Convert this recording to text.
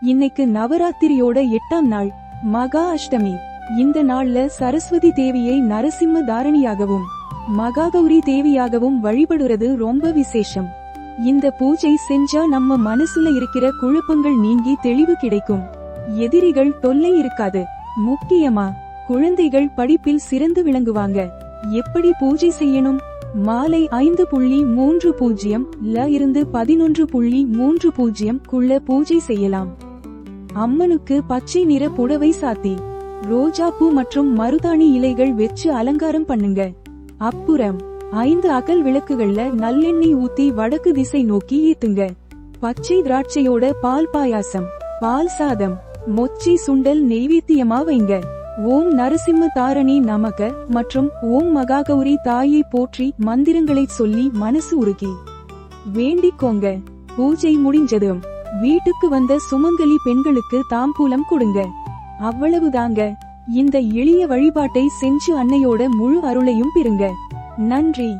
இன்னைக்கு நவராத்திரியோட எட்டாம் நாள் மகா அஷ்டமி. இந்த நாள்ல சரஸ்வதி தேவியை நரசிம்ம தாரணியாகவும் மகாகௌரி தேவியாகவும் வழிபடுறது ரொம்ப விசேஷம். இந்த பூஜை செஞ்சா நம்ம மனசுல இருக்கிற குழப்பங்கள் நீங்கி தெளிவு கிடைக்கும். எதிரிகள் தொல்லை இருக்காது. முக்கியமா குழந்தைகள் படிப்பில் சிறந்து விளங்குவாங்க. எப்படி பூஜை செய்யணும்? மாலை ஐந்து புள்ளி மூன்று பூஜ்ஜியம் ல இருந்து பதினொன்று புள்ளி மூன்று பூஜ்ஜியம் குள்ள பூஜை செய்யலாம். அம்மனுக்கு பச்சை நிற புடவை சாத்தி ரோஜாப்பூ மற்றும் மருதாணி இலைகள் வெச்சு அலங்காரம் பண்ணுங்க. அப்புறம் ஐந்து அகல் விளக்குகள்ல நல்லெண்ணெய் ஊத்தி வடக்கு திசை நோக்கி ஏத்துங்க. பச்சை திராட்சையோட பால் பாயாசம் பால் சாதம் மொச்சி சுண்டல் நெய்வேத்தியமா வைங்க. ஓம் நரசிம்ம தாரணி நமக மற்றும் ஓம் மகாகௌரி தாயை போற்றி மந்திரங்களை சொல்லி மனசு உருகி. வேண்டிக்கோங்க பூஜை முடிஞ்சதும் வீட்டுக்கு வந்த சுமங்கலி பெண்களுக்கு தாம்பூலம் கொடுங்க. அவ்வளவுதாங்க இந்த எளிய வழிபாட்டை செஞ்சு அன்னையோட முழு அருளையும் பெறுங்க. நன்றி.